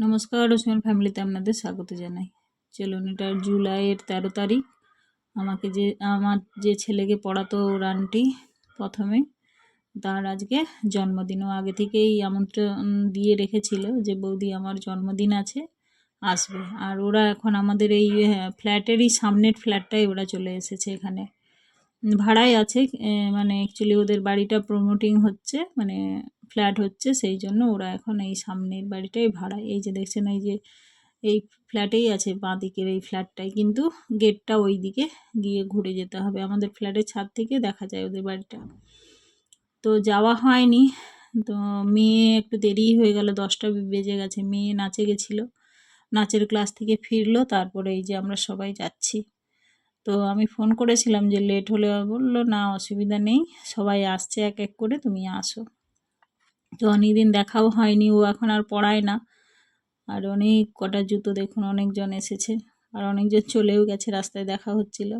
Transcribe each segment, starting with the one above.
নমস্কার রসমান ফ্যামিলিতে আপনাদের স্বাগত জানাই। চলুন, এটা জুলাইয়ের তেরো তারিখ। আমাকে যে, আমার যে ছেলেকে পড়াতো ওর আন্টি প্রথমে, তার আজকে জন্মদিনও। আগে থেকেই আমন্ত্রণ দিয়ে রেখেছিল যে, বৌদি, আমার জন্মদিন আছে, আসবে। আর ওরা এখন আমাদের এই ফ্ল্যাটেরই সামনের ফ্ল্যাটটাই ওরা চলে এসেছে এখানে। ভাড়ায় আছে মানে অ্যাকচুয়ালি ওদের বাড়িটা প্রমোটিং হচ্ছে মানে ফ্ল্যাট হচ্ছে, সেই জন্য ওরা এখন এই সামনের বাড়িটাই ভাড়ায় এই যে দেখছেন, এই যে, এই ফ্ল্যাটেই আছে বাঁ দিকের এই ফ্ল্যাটটাই। কিন্তু গেটটা ওই দিকে গিয়ে ঘুরে যেতে হবে। আমাদের ফ্ল্যাটের ছাদ থেকে দেখা যায় ওদের বাড়িটা। তো যাওয়া হয়নি। তো মেয়ে একটু দেরি হয়ে গেল, দশটা বেজে গেছে। মেয়ে নাচে গেছিল। নাচের ক্লাস থেকে ফিরলো। তারপরে এই যে আমরা সবাই যাচ্ছি। তো আমি ফোন করেছিলাম যে লেট হলে বলল, না, অসুবিধা নেই। সবাই আসছে এক এক করে, তুমি আসো। তো অনেকদিন দেখাও হয়নি, ও এখন আর পড়ায় না। আর অনেক কটা জুতো দেখুন, অনেকজন এসেছে। আর অনেকজন চলেও গেছে, রাস্তায় দেখা হচ্ছিল।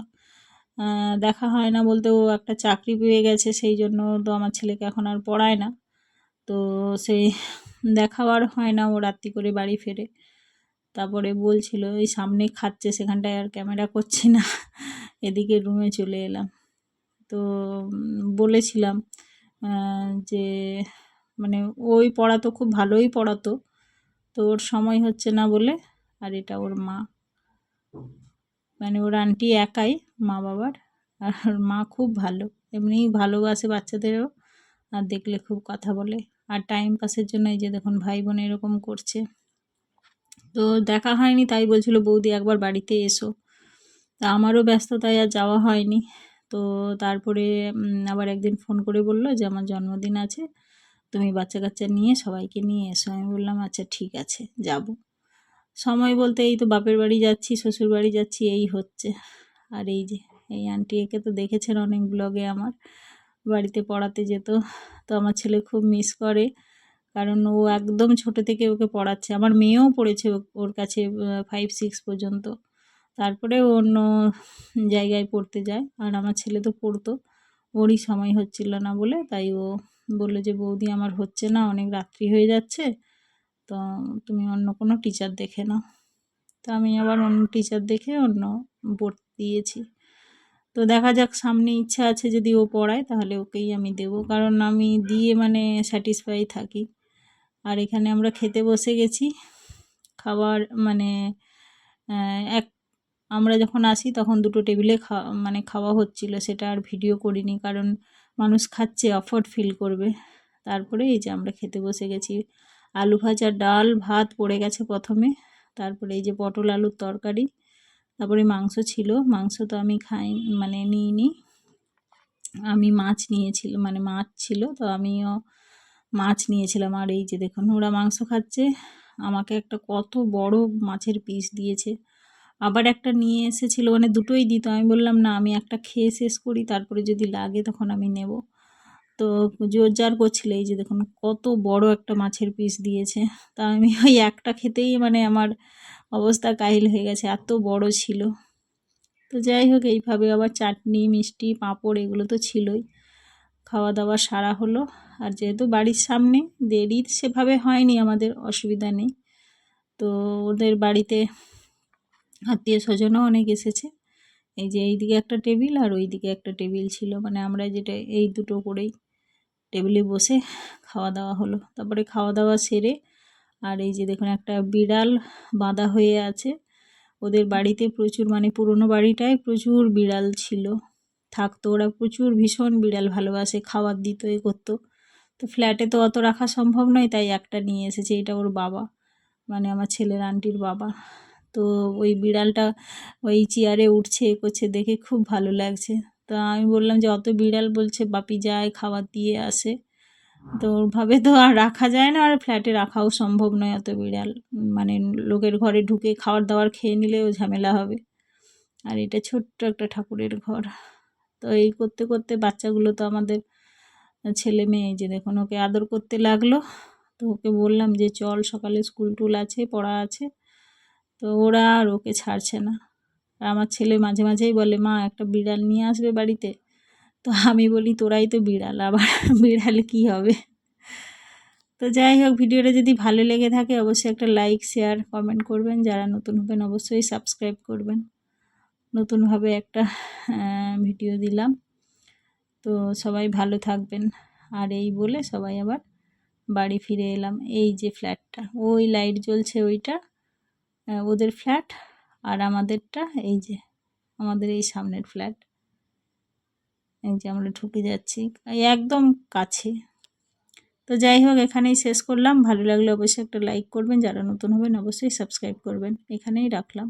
দেখা হয় না বলতে ও একটা চাকরি পেয়ে গেছে, সেই জন্য তো আমার ছেলেকে এখন আর পড়ায় না। তো সেই দেখাও আর হয় না, ও রাত্রি করে বাড়ি ফেরে। তারপরে বলছিল, এই সামনে খাচ্ছে, সেখানটায় আর ক্যামেরা করছি না। এদিকে রুমে চলে এলাম। তো বলেছিলাম যে মানে ওই পড়াতো খুব ভালোই পড়াতো। তো ওর সময় হচ্ছে না বলে আর এটা ওর মা। মানে ওর আন্টি একাই মা বাবার আর ওর মা খুব ভালো। এমনিই ভালোবাসে বাচ্চাদেরও আর দেখলে খুব কথা বলে। আর টাইম পাসের জন্য এই যে দেখুন ভাই বোন এরকম করছে। তো দেখা হয়নি তাই বলছিল, বৌদি একবার বাড়িতে এসো। তা আমারও ব্যস্ততায় আর যাওয়া হয়নি। তো তারপরে আবার একদিন ফোন করে বলল যে আমার জন্মদিন আছে। তুমি বাচ্চা কাচ্চা নিয়ে সবাইকে নিয়ে এসো। আমি বললাম আচ্ছা ঠিক আছে, যাব। সময় বলতে এই তো বাপের বাড়ি যাচ্ছি, শ্বশুর বাড়ি যাচ্ছি, এই হচ্ছে। আর এই যে, এই আন্টি একে তো দেখেছেন অনেক ব্লগে আমার। বাড়িতে পড়াতে যেত, তো আমার ছেলে খুব মিস করে। কারণ ও একদম ছোট থেকে ওকে পড়াচ্ছে। আমার মেয়েও পড়েছে ওর কাছে ফাইভ সিক্স পর্যন্ত। তারপরে অন্য জায়গায় পড়তে যায়। আর আমার ছেলে তো পড়তো। ওরই সময় হচ্ছিল না বলে, তাই ও বলল যে, বৌদি, আমার হচ্ছে না, অনেক রাত্রি হয়ে যাচ্ছে, তো তুমি অন্য কোনো টিচার দেখে নাও। তো আমি আবার অন্য টিচার দেখে অন্য পড়তে দিয়েছি। তো দেখা যাক, সামনে ইচ্ছা আছে যদি ও পড়ায়, তাহলে ওকেই আমি দেবো। কারণ আমি দিয়ে মানে স্যাটিসফাই থাকি। আর এখানে আমরা খেতে বসে গেছি, খাবার মানে এক, আমরা যখন আসি, তখন দুটো টেবিলে খা মানে খাওয়া হচ্ছিল, সেটা আর ভিডিও করিনি। কারণ মানুষ খাচ্ছে অফার্ড ফিল করবে। তারপরে এই যে আমরা খেতে বসে গেছি। আলু ভাজা, ডাল, ভাত পড়ে গেছে প্রথমে। তারপরে এই যে পটল আলুর তরকারি। তারপরে মাংস ছিল। মাংস তো আমি খাই মানে নিইনি। আমি মাছ নিয়েছিলাম মানে মাছ ছিল, তো আমিও মাছ নিয়েছিলাম। আর এই যে দেখুন, ওরা মাংস খাচ্ছে। আমাকে একটা কত বড় মাছের পিস দিয়েছে। আবার একটা নিয়ে এসেছিল মানে দুটোই দিত। আমি বললাম, না, আমি একটা খেয়ে শেষ করি, তারপরে যদি লাগে তখন আমি নেব। তো জোর জার করছিল, এই যে দেখুন, কত বড় একটা মাছের পিস দিয়েছে। তা আমি ওই একটা খেতেই মানে আমার অবস্থা কাহিল হয়ে গেছে, এত বড় ছিল। তো যাই হোক, এইভাবে আবার চাটনি, মিষ্টি, পাঁপড়, এগুলো তো ছিলই। খাওয়া দাওয়া সারা হলো। আর যেহেতু বাড়ির সামনে, দেরি সেভাবে হয়নি, আমাদের অসুবিধা নেই। তো ওদের বাড়িতে আত্মীয় স্বজনও অনেক এসেছে। এই যে এইদিকে একটা টেবিল আর ওইদিকে একটা টেবিল ছিল। মানে আমরা যেটা এই দুটো করেই টেবিলে বসে খাওয়া দাওয়া হলো। তারপরে খাওয়া দাওয়া সেরে আর এই যে দেখুন একটা বিড়াল বাঁধা হয়ে আছে। ওদের বাড়িতে প্রচুর মানে পুরনো বাড়িটায় প্রচুর বিড়াল ছিল। থাকতো ওরা প্রচুর ভীষণ বিড়াল ভালোবাসে, খাবার দিত, এ করতো। তো ফ্ল্যাটে তো অত রাখা সম্ভব নয়, তাই একটা নিয়ে এসেছে। এটা ওর বাবা। মানে আমার ছেলের আন্টির বাবা। তো ওই বিড়ালটা ওই চেয়ারে উঠছে এ করছে, দেখে খুব ভালো লাগছে। তো আমি বললাম যে, অত বিড়াল বলছে, বাপি যায়, খাবার দিয়ে আসে। তো ওভাবে তো আর রাখা যায় না, আর ফ্ল্যাটে রাখাও সম্ভব নয় অত বিড়াল। মানে লোকের ঘরে ঢুকে খাবার দাবার খেয়ে নিলেও ঝামেলা হবে। আর এটা ছোট্ট একটা ঠাকুরের ঘর। তো এই করতে করতে বাচ্চাগুলো তো আমাদের ছেলে মেয়ে যে দেখুন, ওকে আদর করতে লাগল। তো ওকে বললাম যে, চল, সকালে স্কুল টুল আছে, পড়া আছে। তো ওরা আর ওকে ছাড়ছে না। আর আমার ছেলে মাঝে মাঝেই বলে, মা, একটা বিড়াল নিয়ে আসবে বাড়িতে? তো আমি বলি, তোরাই তো বিড়াল, আবার বিড়াল কি হবে? তো যাই হোক, ভিডিওটা যদি ভালো লেগে থাকে, অবশ্যই একটা লাইক, শেয়ার, কমেন্ট করবেন। যারা নতুন হবেন, অবশ্যই সাবস্ক্রাইব করবেন। নতুনভাবে একটা ভিডিও দিলাম। তো সবাই ভালো থাকবেন। আর এই বলে সবাই আবার বাড়ি ফিরে এলাম। এই যে ফ্ল্যাটটা ওই লাইট জ্বলছে ওইটা। ওদের ফ্ল্যাট আর আমাদেরটা এই যে, আমাদের এই সামনের ফ্ল্যাট এই যে আমরা ঢুকে যাচ্ছি একদম কাছে। তো যাই হোক, এখানেই শেষ করলাম। ভালো লাগলে অবশ্যই একটা লাইক করবেন। যারা নতুন হবেন, অবশ্যই সাবস্ক্রাইব করবেন। এখানেই রাখলাম।